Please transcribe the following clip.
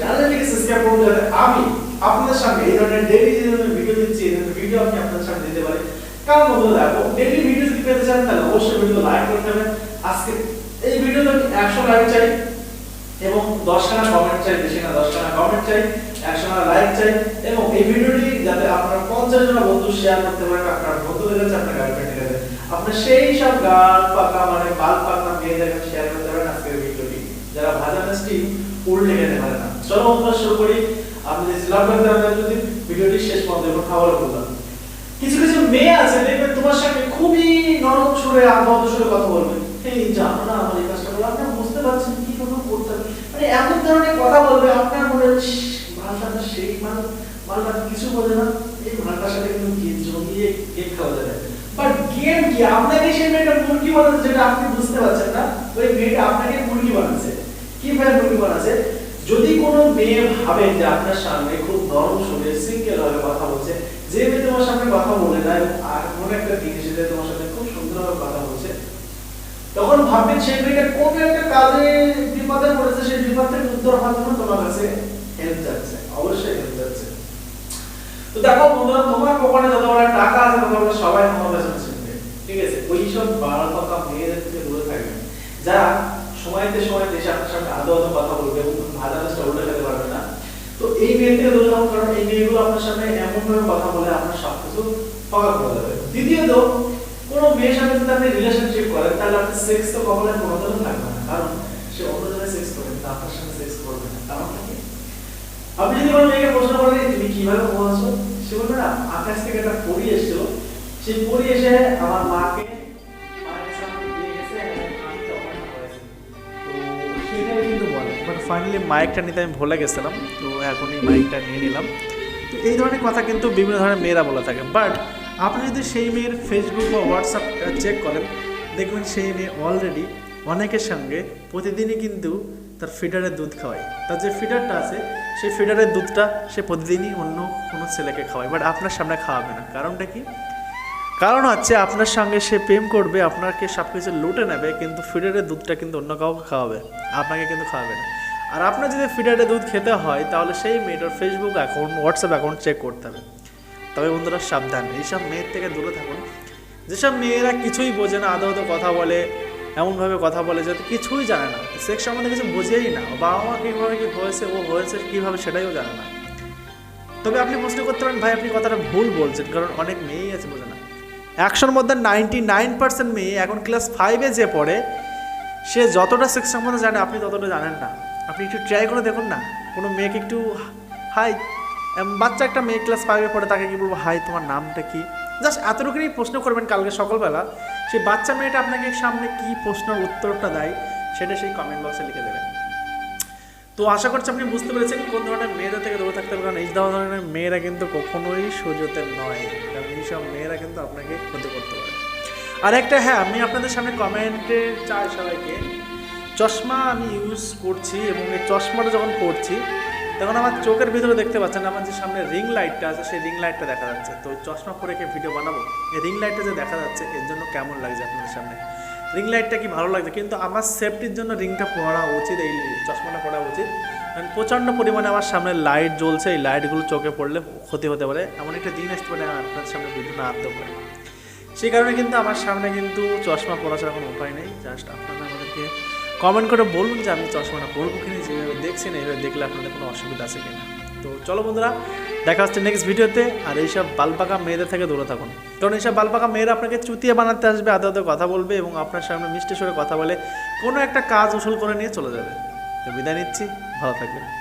চ্যানেলটিকে সাবস্ক্রাইব করুন যাতে আমি আপনাদের সামনে এই ধরনের ডেইলি যে ধরনের ভিডিও দিচ্ছি, এই ধরনের ভিডিও আমি আপনাদের সামনে দিতে পারি কারণ বন্ধুরা দেখো ডেইলি ভিডিও যদি পেতে চান, তাহলে অবশ্যই ভিডিও লাইক করতে হবে। আজকে এই ভিডিওতে আমি একশো লাইক চাই এবং দশখানা কমেন্ট চাই, বেশি না, দশখানা কমেন্ট চাই একশো খানা লাইক চাই এবং এই ভিডিওটি যাতে আপনার পঞ্চাশ জন বন্ধু শেয়ার করতে পারেন আপনার বন্ধুদের কাছে, আপনার গার্লফ্রেন্ডের কাছে। আপনার সেই সব গাল পাকা মানে বাল পাকা মেয়েদের কাছে শেয়ার করতে পারেন আজকের ভিডিওটি যারা ভাজা মিষ্টি উল্টে খেতে পারে না। চলো বন্ধুরা শুরু করি। লাভ করতে আপনার যদি ভিডিওটি শেষ পর্যন্ত খাবার বললাম কিছু কিছু মেয়ে আছে দেখবেন তোমার সঙ্গে খুবই নরম সুরে আবদ্ধ সুরে কথা বলবে। এই জানো না আমার এই কাজটা করো আপনি বুঝতে পারছেন কি কোনো করতে মানে এমন ধরনের কথা বলবে আপনার মনে "ইস, সেই মাল মালটা কিছু বলে না। এই মালটার সাথে কিন্তু গেম জমিয়ে গেম খাওয়া যাবে বাট গেম কি? আপনাকে সেই মেয়েটা মুরগি বানাচ্ছে যেটা আপনি বুঝতে পারছেন না ওই মেয়েটা আপনাকে মুরগি বানাচ্ছে। কীভাবে মুরগি বানাচ্ছে যদি কোনো মেয়ে ভাবে যে আপনার সামনে খুব নরম সুরে সিঙ্গেল ভাবে কথা বলছে, যে মেয়ে তোমার সামনে কথা বলে না আর কোনো একটা দিন এসে তোমার সাথে খুব সুন্দরভাবে কথা বলছে, তখন ভাববেন সেই মেয়েটা কোন একটা কাজে বিপদে পড়েছে, সেই বিপদ থেকে উত্তর হওয়ার জন্য তোমার কাছে হেল্প যাচ্ছে অবশ্যই হেল্প যাচ্ছে তো দেখো বন্ধুরা, তোমার কপালে যত বড় টাকা আছে, তত বড় সবাই তোমার কাছে শুনবে, ঠিক আছে? ওই সব বাড়া কথা মেয়েদের থেকে দূরে থাকবে যারা সময়তে সময়তে এসে আপনার সামনে আদৌ আদৌ কথা বলবে, এবং ভালো কাজটা উল্টে খেতে পারবে না। তো এই মেয়ে থেকে দূরে কারণ এই মেয়েগুলো আপনার সামনে এমন ভাবে কথা বলে আপনার সবকিছু ফাঁকা করে দেবে। দ্বিতীয়ত, কোনো মেয়ের সাথে যদি আপনি রিলেশনশিপ করেন, তাহলে আপনি সেক্স তো কখনোই কোনোদিনও থাকবে না, কারণ সে অন্য জায়গায় সেক্স করবে কিন্তু আপনার সাথে সেক্স করবে না। কারণটা কি? আপনি যদি কোনো মেয়েকে প্রশ্ন করেন, "এই তুমি কীভাবে ঘুমাচ্ছ সে বলবে, না, আকাশ থেকে একটা পরি এসেছিল। সেই পরি এসে আমার মাকে ফাইনালি মাইকটা নিতে আমি ভুলে গেছিলাম, তো এখনই মাইকটা নিয়ে নিলাম। তো এই ধরনের কথা কিন্তু বিভিন্ন ধরনের মেয়েরা বলে থাকে। বাট আপনি যদি সেই মেয়ের ফেসবুক বা হোয়াটসঅ্যাপ চেক করেন, দেখবেন সেই মেয়ে অলরেডি অনেকের সঙ্গে প্রতিদিনই কিন্তু তার ফিডারের দুধ খাওয়ায়। তার যে ফিডারটা আছে, সেই ফিডারের দুধটা সে প্রতিদিনই অন্য কোনো ছেলেকে খাওয়ায়। বাট আপনার সামনে খাওয়াবে না। কারণটা কি? কারণ হচ্ছে আপনার সঙ্গে সে প্রেম করবে, আপনাকে সব কিছু লুটে নেবে, কিন্তু ফিডারের দুধটা কিন্তু অন্য কাউকে খাওয়াবে। আপনাকে কিন্তু খাওয়াবে না। আর আপনার যদি ফিডারের দুধ খেতে হয়, তাহলে সেই মেয়েটার Facebook account WhatsApp account check করতে হবে। তবে বন্ধুরা, সাবধান। এইসব মেয়ের থেকে দূরে থাকুন। যেসব মেয়েরা কিছুই বোঝে না, আদৌ কথা বলে, এমনভাবে কথা বলে যাতে কিছুই জানে না সেক্স সম্বন্ধে কিছু বোঝেই না বাবা মা কীভাবে কী হয়েছে, ও হয়েছে, কীভাবে সেটাইও জানে না। তবে আপনি প্রশ্ন করতে পারেন, ভাই, আপনি কথাটা ভুল বলছেন, কারণ অনেক মেয়েই আছে বোঝে না। একশোর মধ্যে নাইনটি নাইন পার্সেন্ট মেয়ে এখন ক্লাস ফাইভে যে পড়ে, সে যতটা সেক্স সম্বন্ধে জানে, আপনি ততটা জানেন না। আপনি একটু ট্রাই করে দেখুন না। কোনো মেয়েকে একটু হাই বাচ্চা একটা মেয়ে ক্লাস ফাইভে পড়ে, তাকে কি বলব হাই তোমার নামটা কি? জাস্ট এতটুকুনি প্রশ্ন করবেন কালকে সকালবেলা। সেই বাচ্চা মেয়েটা আপনাকে সামনে কি প্রশ্নের উত্তরটা দেয়, সেটা সেই কমেন্ট বক্সে লিখে দেবেন। তো আশা করছি আপনি বুঝতে পেরেছেন কোন ধরনের মেয়েদের থেকে দূরে থাকতে হবে, কারণ এই ধরনের মেয়েরা কিন্তু কখনোই সুযোগের নয়। কারণ এইসব মেয়েরা কিন্তু আপনাকে ক্ষতি করতে পারে। আর একটা হ্যাঁ আমি আপনাদের সামনে কমেন্টে চাই সবাইকে। চশমা আমি ইউজ করছি এবং এই চশমাটা যখন পরছি, তখন আমার চোখের ভিতরে দেখতে পাচ্ছেন আমার যে সামনে রিং লাইটটা আছে, সেই রিং লাইটটা দেখা যাচ্ছে। তো চশমা পরে কি ভিডিও বানাবো? এই রিং লাইটটা যে দেখা যাচ্ছে, এর জন্য কেমন লাগছে আপনাদের সামনে? রিং লাইটটা কি ভালো লাগছে? কিন্তু আমার সেফটির জন্য রিংটা পরা উচিত, এই চশমাটা পরা উচিত। কারণ প্রচণ্ড পরিমাণে আমার সামনে লাইট জ্বলছে, এই লাইটগুলো চোখে পড়লে ক্ষতি হতে পারে। এমন একটা দিন আসতে পারে আপনার সামনে ভিডিও না আনতে পারে সেই কারণে কিন্তু আমার সামনে কিন্তু চশমা পরা ছাড়া কোনো উপায় নেই। জাস্ট আপনারা আমাদেরকে কমেন্ট করে বলুন যে আমি চশমাটা পরবো কিনা যেভাবে দেখছেন এইভাবে দেখলে আপনাদের কোনো অসুবিধা আছে কিনা। তো চলো বন্ধুরা, দেখা হচ্ছে নেক্সট ভিডিওতে। আর এইসব বালপাকা মেয়েদের থেকে দূরে থাকুন। কারণ এইসব বালপাকা মেয়েরা আপনাকে চুতিয়ে বানাতে আসবে, আদৌ আদৌ কথা বলবে এবং আপনার সামনে মিষ্টি সরে কথা বলে কোনো একটা কাজ উসুল করে নিয়ে চলে যাবে। তো বিদায় নিচ্ছি, ভালো থাকবেন।